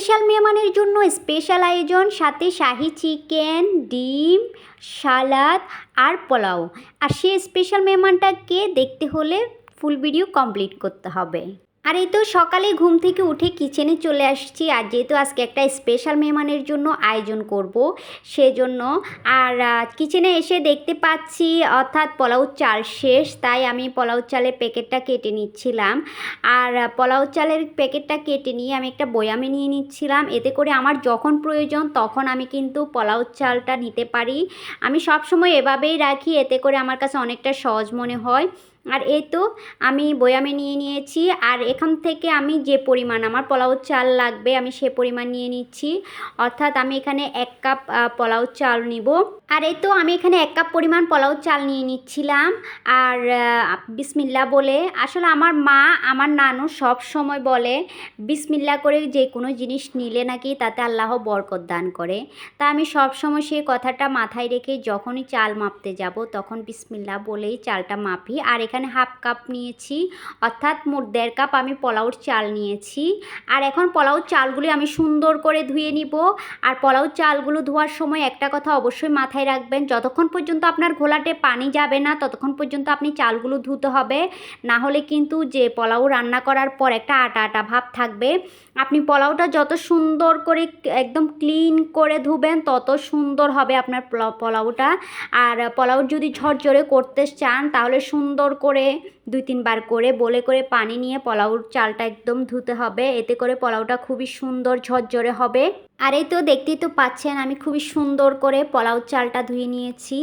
Special মেহমানের জন্য special আয়োজন, সাথে শাহি চিকেন, ডিম, সালাদ আর পোলাও। আর সে স্পেশাল মেহমানটাকে দেখতে হলে ফুল ভিডিও কমপ্লিট করতে হবে। আর এই তো সকালে ঘুম থেকে উঠে কিচেনে চলে আসছি। আর যেহেতু আজকে একটা স্পেশাল মেহমানের জন্য আয়োজন করব, সেজন্য আর কিচেনে এসে দেখতে পাচ্ছি, অর্থাৎ পোলাও চাল শেষ, তাই আমি পোলাও চালের প্যাকেটটা কেটে নিচ্ছিলাম। আর পোলাও চালের প্যাকেটটা কেটে নিয়ে আমি একটা বয়ামে নিয়ে নিচ্ছিলাম। এতে করে আমার যখন প্রয়োজন তখন আমি কিন্তু পোলাও চালটা নিতে পারি। আমি সবসময় এভাবেই রাখি, এতে করে আমার কাছে অনেকটা সহজ মনে হয়। আর এই তো আমি বয়ামে নিয়ে নিয়েছি আর এখান থেকে আমি যে পরিমাণ আমার পোলাও চাল লাগবে আমি সে পরিমাণ নিয়ে নিচ্ছি। অর্থাৎ আমি এখানে এক কাপ পোলাও চাল নিব। আর এই তো আমি এখানে এক কাপ পরিমাণ পোলাও চাল নিয়ে নিচ্ছিলাম। আর বিসমিল্লা বলে, আসলে আমার মা, আমার নানু সব সময় বলে, বিসমিল্লা করে যে কোনো জিনিস নিলে নাকি তাতে আল্লাহ বরকত দান করে। তা আমি সব সময় সেই কথাটা মাথায় রেখে যখনই চাল মাপতে যাব, তখন বিসমিল্লা বলেই চালটা মাপি। আর এখানে হাফ কাপ নিয়েছি, অর্থাৎ মোট দেড় কাপ আমি পোলাওর চাল নিয়েছি। আর এখন পোলাওর চালগুলি আমি সুন্দর করে ধুয়ে নিব। আর পোলাও চালগুলো ধোয়ার সময় একটা কথা অবশ্যই মাথায় রাখবেন, যতক্ষণ পর্যন্ত আপনার ঘোলাটে পানি যাবে না, ততক্ষণ পর্যন্ত আপনি চালগুলো ধুতে হবে। না হলে কিন্তু যে পোলাও রান্না করার পর একটা আটা আটা ভাব থাকবে। আপনি পোলাওটা যত সুন্দর করে একদম ক্লিন করে ধুবেন, তত সুন্দর হবে আপনার পোলাওটা। আর পোলাও যদি ঝরঝরে করতে চান, তাহলে সুন্দর করে দুই তিনবার করে বলে করে পানি নিয়ে পোলাওর চালটা একদম ধুতে হবে। এতে করে পোলাওটা খুবই সুন্দর ঝরঝরে হবে। আর এই তো দেখতেই তো পাচ্ছেন, আমি খুবই সুন্দর করে পোলাও চালটা ধুয়ে নিয়েছি।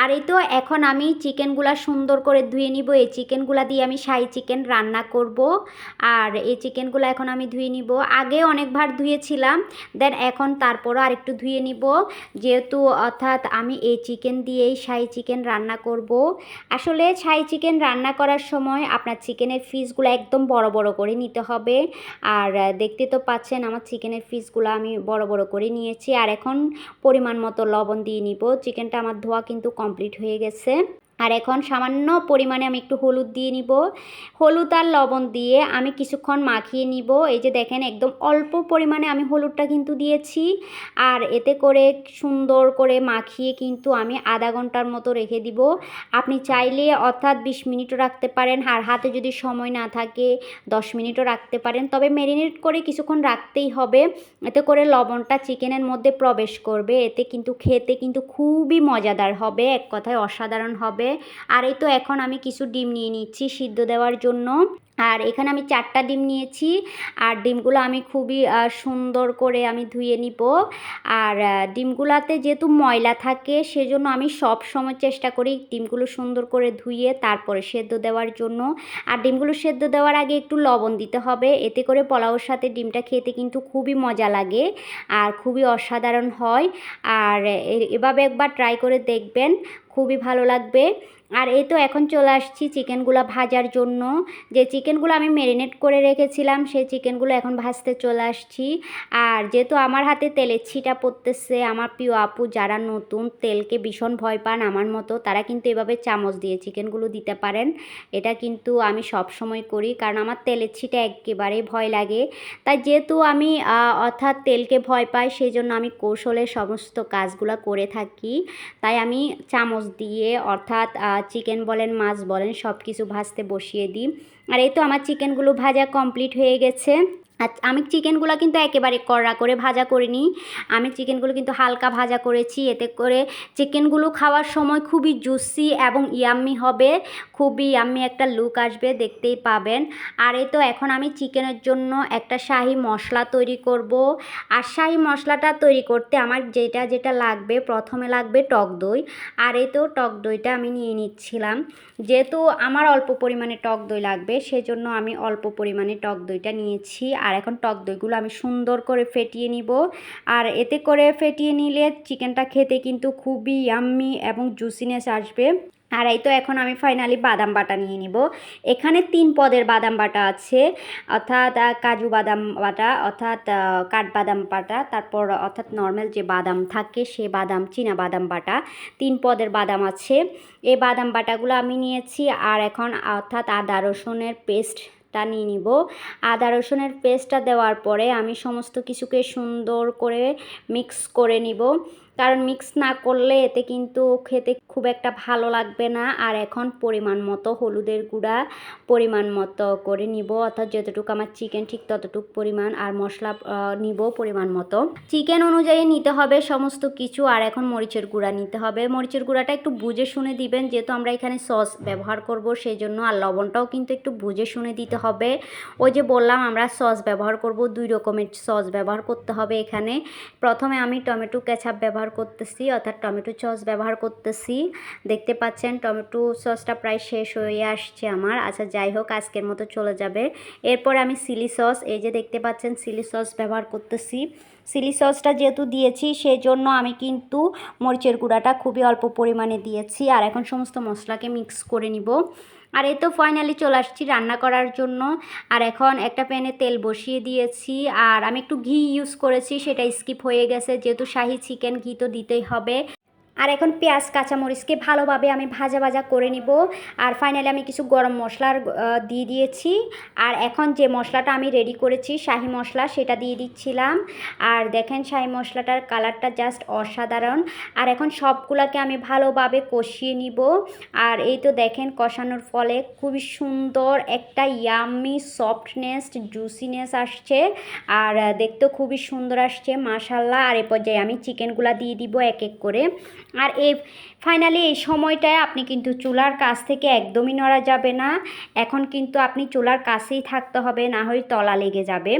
আর এই তো এখন আমি চিকেনগুলা সুন্দর করে ধুয়ে নিব। এই চিকেনগুলা দিয়ে আমি শাহি চিকেন রান্না করব। আর এই চিকেনগুলো এখন আমি ধুয়ে নিব। আগে অনেকবার ধুয়েছিলাম, দেন এখন তারপরও আরেকটু ধুয়ে নিব। যেহেতু অর্থাৎ আমি এই চিকেন দিয়েই শাহি চিকেন রান্না করব। আসলে শাহি চিকেন রান্না করার সময় আপনার চিকেনের ফিসগুলো একদম বড় বড় করে নিতে হবে। আর দেখতে তো পাচ্ছেন আমার চিকেনের ফিসগুলো আমি বড় বড় করে নিয়েছি। আর এখন পরিমাণ মতো লবণ দিয়ে নিব। চিকেনটা আমার ধোয়া কিন্তু কমপ্লিট হয়ে গেছে। আর এখন সামান্য পরিমাণে আমি একটু হলুদ দিয়ে নিব। হলুদ আর লবণ দিয়ে আমি কিছুক্ষণ মাখিয়ে নিব। এই যে দেখেন একদম অল্প পরিমাণে আমি হলুদটা কিন্তু দিয়েছি। আর এতে করে সুন্দর করে মাখিয়ে কিন্তু আমি আধা ঘণ্টার মতো রেখে দিব। আপনি চাইলে অর্থাৎ বিশ মিনিটও রাখতে পারেন আর হাতে যদি সময় না থাকে দশ মিনিটও রাখতে পারেন। তবে ম্যারিনেট করে কিছুক্ষণ রাখতেই হবে। এতে করে লবণটা চিকেনের মধ্যে প্রবেশ করবে। এতে কিন্তু খেতে কিন্তু খুবই মজাদার হবে। এক কথায় অসাধারণ হবে। আর এই তো এখন আমি কিছু ডিম নিয়ে নিচ্ছি সিদ্ধ দেওয়ার জন্য। আর এখানে আমি চারটা ডিম নিয়েছি, আর ডিমগুলো আমি খুবই সুন্দর করে আমি ধুয়ে নিব। আর ডিমগুলাতে যেহেতু ময়লা থাকে, সেজন্য আমি সব সময় চেষ্টা করি ডিমগুলো সুন্দর করে ধুয়ে তারপরে সেদ্ধ দেওয়ার জন্য। আর ডিমগুলো সেদ্ধ দেওয়ার আগে একটু লবণ দিতে হবে, এতে করে পোলাওর সাথে ডিমটা খেতে কিন্তু খুবই মজা লাগে আর খুবই অসাধারণ হয়। আর এভাবে একবার ট্রাই করে দেখবেন। খুবই ভালো লাগবে। আর এই তো এখন চলে আসছি চিকেনগুলো ভাজার জন্য। যে চিকেনগুলো আমি ম্যারিনেট করে রেখেছিলাম, সেই চিকেনগুলো এখন ভাজতে চলে আসছি। আর যেহেতু আমার হাতে তেলের ছিটা পড়তেছে, আমার প্রিয় আপু যারা নতুন, তেলকে ভীষণ ভয় পান আমার মতো, তারা কিন্তু এভাবে চামচ দিয়ে চিকেনগুলো দিতে পারেন। এটা কিন্তু আমি সব সময় করি, কারণ আমার তেলের ছিটা একেবারেই ভয় লাগে। তাই যেহেতু আমি অর্থাৎ তেলকে ভয় পাই, সেই জন্য আমি কৌশলে সমস্ত কাজগুলো করে থাকি। তাই আমি চামচ দিয়ে অর্থাৎ চিকেন বলেন, মাছ বলেন সব কিছু ভাজতে বসিয়ে দিই। আর এই তো আমার চিকেনগুলো ভাজা কমপ্লিট হয়ে গেছে। আর আমি চিকেনগুলো কিন্তু একেবারে কড়া করে ভাজা করিনি। আমি চিকেনগুলো কিন্তু হালকা ভাজা করেছি। এতে করে চিকেনগুলো খাওয়ার সময় খুবই জুসি এবং ইয়াম্মি হবে। খুবই ইয়াম্মি একটা লুক আসবে, দেখতেই পাবেন। আর এই তো এখন আমি চিকেনের জন্য একটা শাহি মশলা তৈরি করব। আর শাহি মশলাটা তৈরি করতে আমার যেটা যেটা লাগবে, প্রথমে লাগবে টক দই। আর এই তো টক দইটা আমি নিয়ে নিচ্ছিলাম। যেহেতু আমার অল্প পরিমাণে টক দই লাগবে, সেজন্য আমি অল্প পরিমাণে টক দইটা নিয়েছি। আর এখন টক দইগুলো আমি সুন্দর করে ফেটিয়ে নিব। আর এতে করে ফেটিয়ে নিলে চিকেনটা খেতে কিন্তু খুবই ইয়াম্মি এবং জুসিনেস আসবে। আর এই তো এখন আমি ফাইনালি বাদাম বাটা নিয়ে নিব। এখানে তিন পদের বাদাম বাটা আছে, অর্থাৎ কাজু বাদাম বাটা, অর্থাৎ কাঠবাদাম বাটা, তারপর, অর্থাৎ নর্মাল যে বাদাম থাকে সে বাদাম, চীনা বাদাম বাটা, তিন পদের বাদাম আছে। এই বাদাম বাটাগুলো আমি নিয়েছি। আর এখন, অর্থাৎ আদা রসুনের পেস্ট পেস্টটা নিয়ে নিব। আদা, রসুনের পেস্টটা দেওয়ার পরে আমি সমস্ত কিছুকে সুন্দর করে মিক্স করে নিব। কারণ মিক্স না করলে এতে কিন্তু খেতে খুব একটা ভালো লাগবে না। আর এখন পরিমাণ মতো হলুদের গুঁড়া পরিমাণ মতো করে নিব। অর্থাৎ যতটুকু আমার চিকেন ঠিক ততটুকু পরিমাণ আর মশলা নিব পরিমাণ মতো। চিকেন অনুযায়ী নিতে হবে সমস্ত কিছু। আর এখন মরিচের গুঁড়া নিতে হবে। মরিচের গুঁড়াটা একটু বুঝে শুনে দিবেন। যেহেতু আমরা এখানে সস ব্যবহার করব সেই জন্য আর লবণটাও কিন্তু একটু বুঝে শুনে দিতে হবে। ওই যে বললাম, আমরা সস ব্যবহার করব। দুই রকমের সস ব্যবহার করতে হবে এখানে। প্রথমে আমি টমেটো কেচাপ ব্যবহার করতেছি, অর্থাৎ টমেটো সস ব্যবহার করতেছি। দেখতে পাচ্ছেন, টমেটো সসটা প্রায় শেষ হয়ে আসছে আমার। আচ্ছা যাই হোক, আজকের মতো চলে যাবে। এরপর আমি চিলি সস, এই যে দেখতে পাচ্ছেন, চিলি সস ব্যবহার করতেছি। চিলি সসটা যেহেতু দিয়েছি সেই জন্য আমি কিন্তু মরিচের গুঁড়াটা খুবই অল্প পরিমাণে দিয়েছি। আর এখন সমস্ত মশলাকে মিক্স করে নিব। আর এই তো ফাইনালি চলে আসছি রান্না করার জন্য। আর এখন একটা প্যানে তেল বসিয়ে দিয়েছি। আর আমি একটু ঘি ইউজ করেছি, সেটা স্কিপ হয়ে গেছে। যেহেতু শাহি চিকেন ঘি তো দিতেই হবে। আর এখন পেঁয়াজ, কাঁচামরিচকে ভালোভাবে আমি ভাজা ভাজা করে নিব। আর ফাইনালি আমি কিছু গরম মশলার দিয়ে দিয়েছি। আর এখন যে মশলাটা আমি রেডি করেছি, শাহি মশলা, সেটা দিয়ে দিচ্ছিলাম। আর দেখেন শাহি মশলাটার কালারটা জাস্ট অসাধারণ। আর এখন সবগুলোকে আমি ভালোভাবে কষিয়ে নিব। আর এই তো দেখেন কষানোর ফলে খুবই সুন্দর একটা ইয়ামি সফটনেস জুসিনেস আসছে। আর দেখতেও খুবই সুন্দর আসছে মাসাল্লাহ আর এ পর্যায়ে আমি চিকেনগুলা দিয়ে দিব এক এক করে। আর এই ফাইনালি এই সময়টায় আপনি কিন্তু চুলার কাছ থেকে একদমই নড়া যাবে না। এখন কিন্তু আপনি চুলার কাছেই থাকতে হবে, না হয় তলা লেগে যাবে।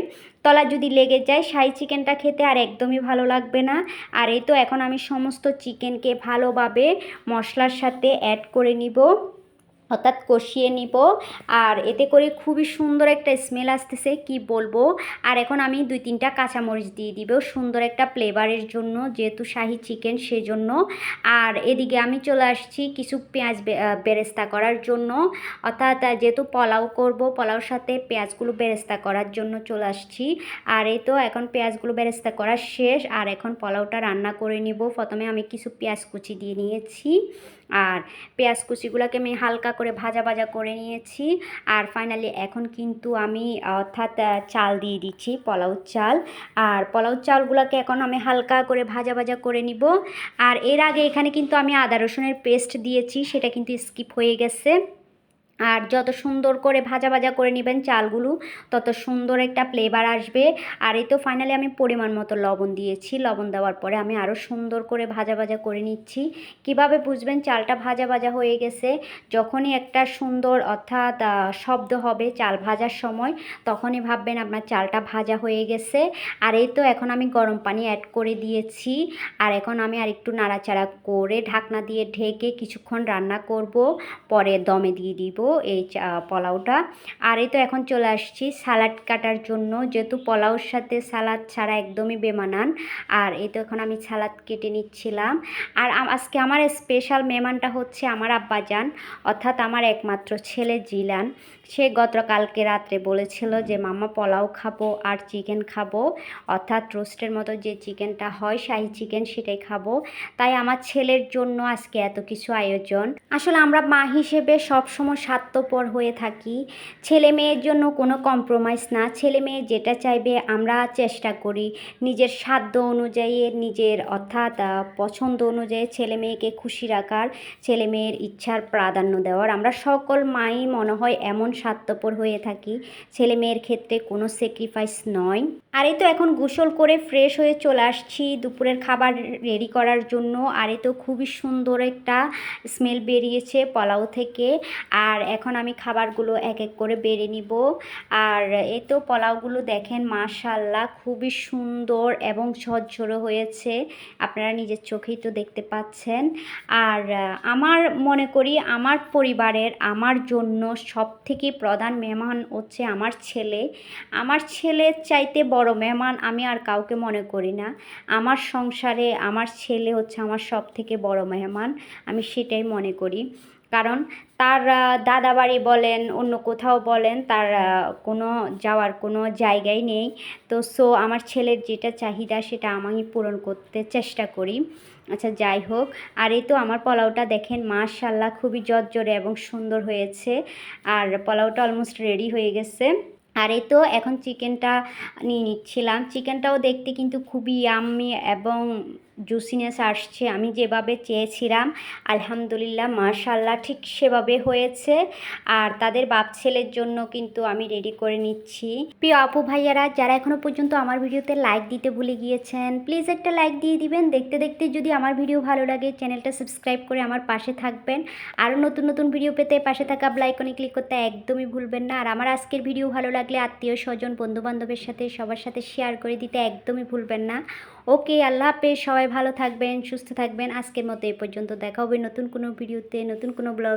তলা যদি লেগে যায় সাই চিকেনটা খেতে আর একদমই ভালো লাগবে না। আর এই তো এখন আমি সমস্ত চিকেনকে ভালোভাবে মশলার সাথে অ্যাড করে নিব। অর্থাৎ কষিয়ে নিব। আর এতে করে খুবই সুন্দর একটা স্মেল আসতেছে, কি বলব? আর এখন আমি দুই তিনটা কাঁচামরিচ দিয়ে দিব, সুন্দর একটা ফ্লেভারের জন্য, যেহেতু শাহি চিকেন সেজন্য। আর এদিকে আমি চলে আসছি কিছু পেঁয়াজ বেরেস্তা করার জন্য। অর্থাৎ যেহেতু পোলাও করব, পোলাওর সাথে পেঁয়াজগুলো বেরেস্তা করার জন্য চলে আসছি। আর এই তো এখন পেঁয়াজগুলো বেরেস্তা করা শেষ। আর এখন পোলাওটা রান্না করে নিব। প্রথমে আমি কিছু পেঁয়াজ কুচি দিয়ে নিয়েছি। আর পেঁয়াজ কুচিগুলোকে আমি হালকা করে ভাজা ভাজা করে নিয়েছি। আর ফাইনালি এখন কিন্তু আমি, অর্থাৎ চাল দিয়ে দিচ্ছি, পোলাও চাল। আর পোলাও চালগুলোকে এখন আমি হালকা করে ভাজা ভাজা করে নিব। আর এর আগে এখানে কিন্তু আমি আদা রসুনের পেস্ট দিয়েছি, সেটা কিন্তু স্কিপ হয়ে গেছে। আর যত সুন্দর করে ভাজা ভাজা করে নেবেন চালগুলো, তত সুন্দর একটা ফ্লেভার আসবে। আর এই তো ফাইনালি আমি পরিমাণ মতো লবণ দিয়েছি। লবণ দেওয়ার পরে আমি আরও সুন্দর করে ভাজা ভাজা করে নিচ্ছি। কীভাবে বুঝবেন? চালটা ভাজা ভাজা হয়ে গেছে। যখনই একটা সুন্দর অর্থাৎ শব্দ হবে চাল ভাজার সময়, তখনই ভাববেন আপনার চালটা ভাজা হয়ে গেছে। আর এই তো এখন আমি গরম পানি অ্যাড করে দিয়েছি। আর এখন আমি আর একটু নাড়াচাড়া করে ঢাকনা দিয়ে ঢেকে কিছুক্ষণ রান্না করব। পরে দমে দিয়ে দিব। এই পোলাওটা। আর এই তো এখন চলে আসছি সালাড কাটার জন্য। যেহেতু পোলাওর সাথে সালাদ ছাড়া একদমই বেমানান, আর এই তো এখন আমি সালাদ কেটে নিচ্ছিলাম। আর আজকে আমার স্পেশাল মেহমানটা হচ্ছে আমার আব্বাজান, অর্থাৎ আমার একমাত্র ছেলে জিলান। সে গতকালকে রাত্রে বলেছিল যে মামা পোলাও খাব আর চিকেন খাব। অর্থাৎ রোস্টের মতো যে চিকেনটা হয়, শাহি চিকেন সেটাই খাব। তাই আমার ছেলের জন্য আজকে এত কিছু আয়োজন। আসলে আমরা মা হিসেবে সবসময় স্বার্থপর হয়ে থাকি। ছেলে মেয়ের জন্য কোনো কম্প্রোমাইজ না। ছেলে মেয়ে যেটা চাইবে আমরা চেষ্টা করি। নিজের সাধ্য অনুযায়ী নিজের অর্থাৎ পছন্দ অনুযায়ী ছেলে মেয়েকে খুশি রাখার, ছেলে মেয়ের ইচ্ছার প্রাধান্য দেওয়ার। আমরা সকল মাই মনে হয় এমন স্বার্থপর হয়ে থাকি। ছেলে মেয়ের ক্ষেত্রে কোনো স্যাক্রিফাইস নয়। আর এই তো এখন গোসল করে ফ্রেশ হয়ে চলে আসছি। দুপুরের খাবার রেডি করার জন্য। আর এই তো খুবই সুন্দর একটা স্মেল বেরিয়েছে পোলাও থেকে। আর এখন আমি খাবারগুলো এক এক করে বেড়ে নিব। আর এই তো পোলাওগুলো দেখেন মাশাল্লাহ খুবই সুন্দর এবং ঝরঝরো হয়েছে। আপনারা নিজের চোখেই তো দেখতে পাচ্ছেন। আর আমার মনে করি আমার পরিবারের, আমার জন্য সব থেকে প্রধান মেহমান হচ্ছে আমার ছেলে। আমার ছেলের চাইতে বড় মেহমান আমি আর কাউকে মনে করি না। আমার সংসারে আমার ছেলে হচ্ছে আমার সব থেকে বড় মেহমান, আমি সেটাই মনে করি। কারণ তার আহ, দাদাবাড়ি বলেন অন্য কোথাও বলেন তার কোনো যাওয়ার কোনো জায়গাই নেই। তো সো আমার ছেলের যেটা চাহিদা সেটা আমি পূরণ করতে চেষ্টা করি। আচ্ছা যাই হোক। আর এই তো আমার পোলাওটা দেখেন মাশাল্লাহ খুবই জর্জরে এবং সুন্দর হয়েছে। আর পোলাওটা অলমোস্ট রেডি হয়ে গেছে। আর এই তো এখন চিকেনটা নিয়ে নিচ্ছিলাম। চিকেনটাও দেখতে কিন্তু খুবই আমি এবং জুসিনেস আসছে, আমি যেভাবে চেয়েছিলাম, আলহামদুলিল্লাহ মাশাল্লাহ ঠিক সেভাবে হয়েছে। আর তাদের বাপ ছেলের জন্য কিন্তু আমি রেডি করে নিচ্ছি। প্রিয় আপু ভাইয়ারা, যারা এখনও পর্যন্ত আমার ভিডিওতে লাইক দিতে ভুলে গিয়েছেন প্লিজ একটা লাইক দিয়ে দিবেন। দেখতে দেখতে যদি আমার ভিডিও ভালো লাগে, চ্যানেলটা সাবস্ক্রাইব করে আমার পাশে থাকবেন। আরও নতুন নতুন ভিডিও পেতে পাশে থাকা ব্লাইকনে ক্লিক করতে একদমই ভুলবেন না। আর আমার আজকের ভিডিও ভালো লাগলে আত্মীয় স্বজন, বন্ধুবান্ধবের সাথে সবার সাথে শেয়ার করে দিতে একদমই ভুলবেন না। ওকে, আল্লাহ হাফেজ। সবাই ভালো থাকবেন, সুস্থ থাকবেন। আজকের মতো এই পর্যন্ত। দেখা হবে নতুন কোনো ভিডিওতে, নতুন কোনো ব্লগ।